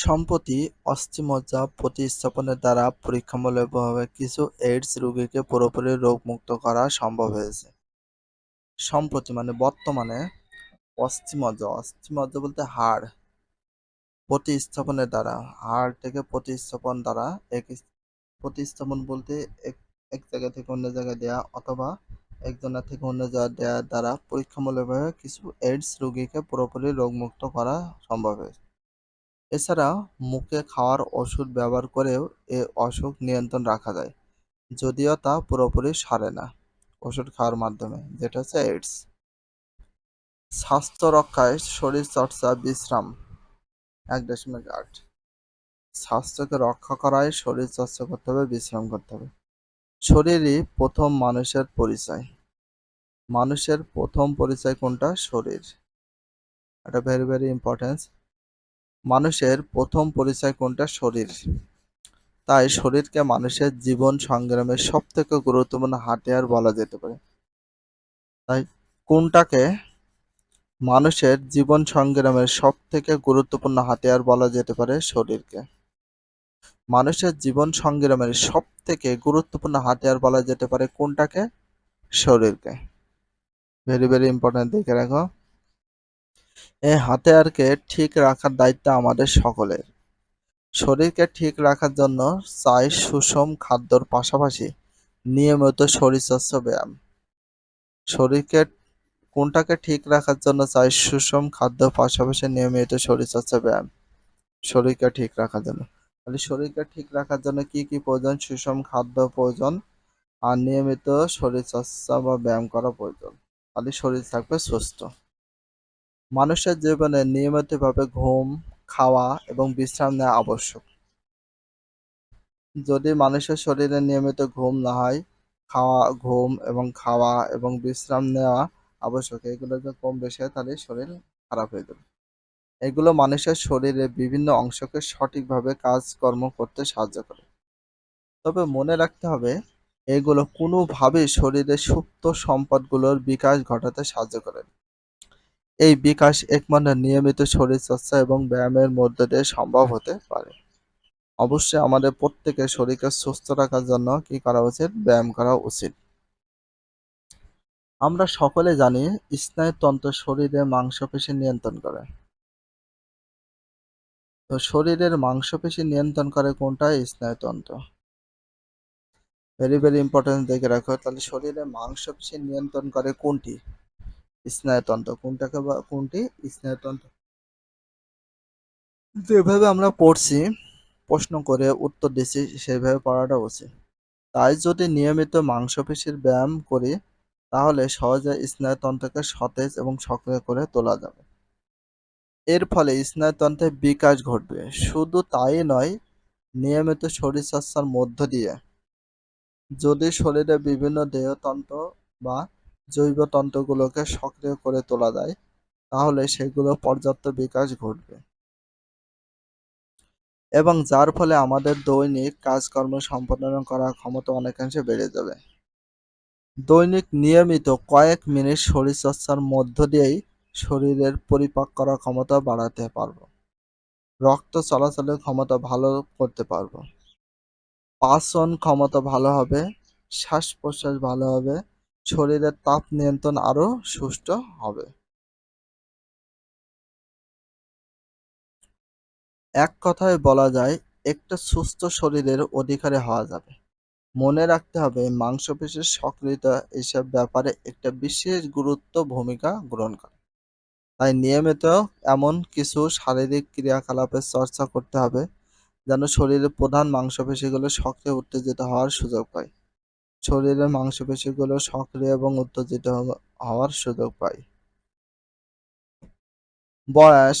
সম্প্রতি অস্থিমজ্জা প্রতিস্থাপনের দ্বারা পরীক্ষামূলকভাবে কিছু এইডস রোগীকে পুরোপুরি রোগমুক্ত করা সম্ভব হয়েছে। সম্প্রতি মানে বর্তমানে অস্থিমজ্জা অস্থিমজ্জা বলতে হাড় প্রতিস্থাপনের দ্বারা, হাড় থেকে প্রতিস্থাপন দ্বারা এক প্রতিস্থাপন বলতে এক এক জায়গা থেকে অন্য জায়গায় দেয়া অথবা একজনের থেকে অন্য জায়গায় দেওয়ার দ্বারা পরীক্ষামূলকভাবে কিছু এইডস রোগীকে পুরোপুরি রোগমুক্ত করা সম্ভব হয়েছে। এছাড়া মুখে খাওয়ার ওষুধ ব্যবহার করেও এ অসুখ নিয়ন্ত্রণ রাখা যায়, যদিও তা পুরোপুরি সারে না ওষুধ খাওয়ার মাধ্যমে, যেটা হচ্ছে এইডস স্বাস্থ্য রক্ষায় শরীরচর্চা বিশ্রাম, এক দশমিক আট। স্বাস্থ্যকে রক্ষা করায় শরীরচর্চা করতে হবে, বিশ্রাম করতে হবে। শরীরই প্রথম মানুষের পরিচয়। মানুষের প্রথম পরিচয় কোনটা? শরীর। এটা ভেরি ভেরি ইম্পর্টেন্স মানুষের প্রথম পরিচয় কোনটা? শরীর। তাই শরীরকে মানুষের জীবন সংগ্রামের সব থেকে গুরুত্বপূর্ণ হাতিয়ার বলা যেতে পারে। তাই কোনটাকে মানুষের জীবন সংগ্রামের সব থেকে গুরুত্বপূর্ণ হাতিয়ার বলা যেতে পারে? শরীরকে। মানুষের জীবন সংগ্রামের সব থেকে গুরুত্বপূর্ণ হাতিয়ার বলা যেতে পারে কোনটাকে? শরীরকে। ভেরি ভেরি ইম্পর্টেন্ট দেখে রাখো। এই হাতিয়ারকে ঠিক রাখার দায়িত্ব আমাদের সকলের। শরীরকে ঠিক রাখার জন্য চাই সুষম খাদ্যর পাশাপাশি নিয়মিত শরীরচর্চা ব্যায়াম। শরীরকে, কোনটাকে ঠিক রাখার জন্য চাই সুষম খাদ্য পাশাপাশি নিয়মিত শরীরচর্চা ব্যায়াম। শরীরকে ঠিক রাখার জন্য। তাহলে শরীরকে ঠিক রাখার জন্য কি কি প্রয়োজন? সুষম খাদ্য প্রয়োজন আর নিয়মিত শরীরচর্চা বা ব্যায়াম করা প্রয়োজন। তাহলে শরীর থাকবে সুস্থ। মানুষের জীবনে নিয়মিতভাবে ঘুম, খাওয়া এবং বিশ্রাম নেওয়া আবশ্যক। যদি মানুষের শরীরে নিয়মিত ঘুম না হয়, খাওয়া, ঘুম এবং খাওয়া এবং বিশ্রাম নেওয়া আবশ্যক, এগুলো যদি কম বেশি হয় তাহলে শরীর খারাপ হয়ে যাবে। এগুলো মানুষের শরীরে বিভিন্ন অংশকে সঠিকভাবে কাজকর্ম করতে সাহায্য করে। তবে মনে রাখতে হবে, এগুলো কোনোভাবেই শরীরে সুপ্ত সম্পদগুলোর বিকাশ ঘটাতে সাহায্য করে না। এই বিকাশ একমাত্র নিয়মিত শরীরচর্চা এবং ব্যায়ামের মধ্য দিয়ে সম্ভব হতে পারে। অবশ্যই আমাদের প্রত্যেকের শরীরকে সুস্থ রাখার জন্য কি করা উচিত? ব্যায়াম করা উচিত। আমরা সকলে জানি স্নায়ুতন্ত্র শরীরের মাংসপেশি নিয়ন্ত্রণ করে। তো শরীরের মাংসপেশি নিয়ন্ত্রণ করে কোনটা? স্নায়ুতন্ত্র। ভেরি ভেরি ইম্পর্টেন্ট দেখে রাখো। তাহলে শরীরের মাংসপেশি নিয়ন্ত্রণ করে কোনটি? স্নায়ুতন্ত্র। কোনটাকে বা, কোনটি? স্নায়ুতন্ত্র। যেভাবে আমরা পড়ছি, প্রশ্ন করে উত্তর দিচ্ছি সেইভাবে পড়াটা উচিত। তাই যদি নিয়মিত মাংসপেশির ব্যায়াম করি, তাহলে সহজে স্নায়ুতন্ত্রকে সতেজ এবং সক্রিয় করে তোলা যাবে। এর ফলে স্নায়ুতন্ত্রের বিকাশ ঘটবে। শুধু তাই নয়, নিয়মিত শরীরচর্চার মধ্য দিয়ে যদি শরীরে বিভিন্ন দেহতন্ত্র বা জৈব তন্তুগুলোকে সক্রিয় করে তোলা যায়, তাহলে সেগুলো পর্যাপ্ত বিকাশ ঘটবে। এবং যার ফলে আমাদের দৈনিক কাজকর্ম সম্পাদন করার ক্ষমতা অনেকাংশে বেড়ে যাবে। দৈনিক নিয়মিত কয়েক মিনিট শরীরচর্চার মধ্য দিয়েই শরীরের পরিপাক করার ক্ষমতা বাড়াতে পারব। রক্ত চলাচলের ক্ষমতা ভালো করতে পারব। পাচন ক্ষমতা ভালো হবে শ্বাস প্রশ্বাস ভালো হবে শরীরের তাপ নিয়ন্ত্রণ আরও সুষ্ঠু হবে। এক কথায় বলা যায়, একটা সুস্থ শরীরের অধিকারে হওয়া যাবে। মনে রাখতে হবে, মাংসপেশির সক্রিয়তা এসব ব্যাপারে একটা বিশেষ গুরুত্ব ভূমিকা গ্রহণ করে। তাই নিয়মিত এমন কিছু শারীরিক ক্রিয়াকলাপের চর্চা করতে হবে, যেন শরীরের প্রধান মাংসপেশিগুলো সক্রিয় উত্তেজিত হওয়ার সুযোগ পায়। শরীরের মাংসপেশিগুলো সক্রিয় এবং উত্তেজিত হওয়ার সুযোগ পায়। বয়স,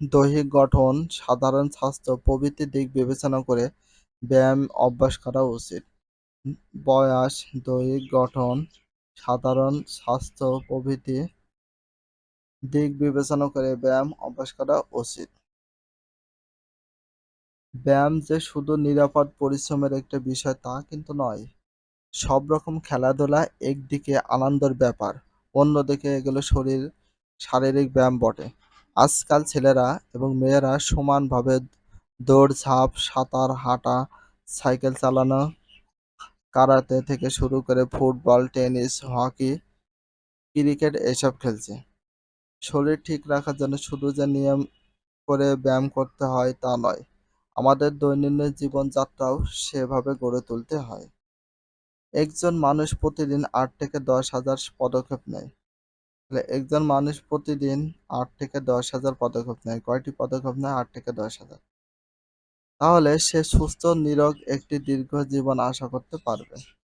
দৈহিক গঠন, সাধারণ স্বাস্থ্য, প্রভৃতি দিক বিবেচনা করে ব্যায়াম অভ্যাস করা উচিত। বয়স, দৈহিক গঠন, সাধারণ স্বাস্থ্য, প্রভৃতি দিক বিবেচনা করে ব্যায়াম অভ্যাস করা উচিত। ব্যায়াম যে শুধু নিরাপদ পরিশ্রমের একটা বিষয় তা কিন্তু নয় সব রকম খেলাধুলা একদিকে আনন্দের ব্যাপার অন্যদিকে এগুলো শরীর শারীরিক ব্যায়াম বটে আজকাল ছেলেরা এবং মেয়েরা সমানভাবে দৌড়ঝাঁপ, সাঁতার, হাঁটা, সাইকেল চালানো, কারাতে থেকে শুরু করে ফুটবল, টেনিস, হকি, ক্রিকেট এসব খেলছে। শরীর ঠিক রাখার জন্য শুধু যে নিয়ম করে ব্যায়াম করতে হয় তা নয়, আমাদের দৈনন্দিন জীবনযাত্রাও সেভাবে গড়ে তুলতে হয়। একজন মানুষ প্রতিদিন আট থেকে দশ হাজার পদক্ষেপ নেয়। তাহলে একজন মানুষ প্রতিদিন আট থেকে দশ হাজার পদক্ষেপ নেয়। কয়টি পদক্ষেপ নেয়? আট থেকে দশ হাজার। তাহলে সে সুস্থ, নিরোগ একটি দীর্ঘ জীবন আশা করতে পারবে।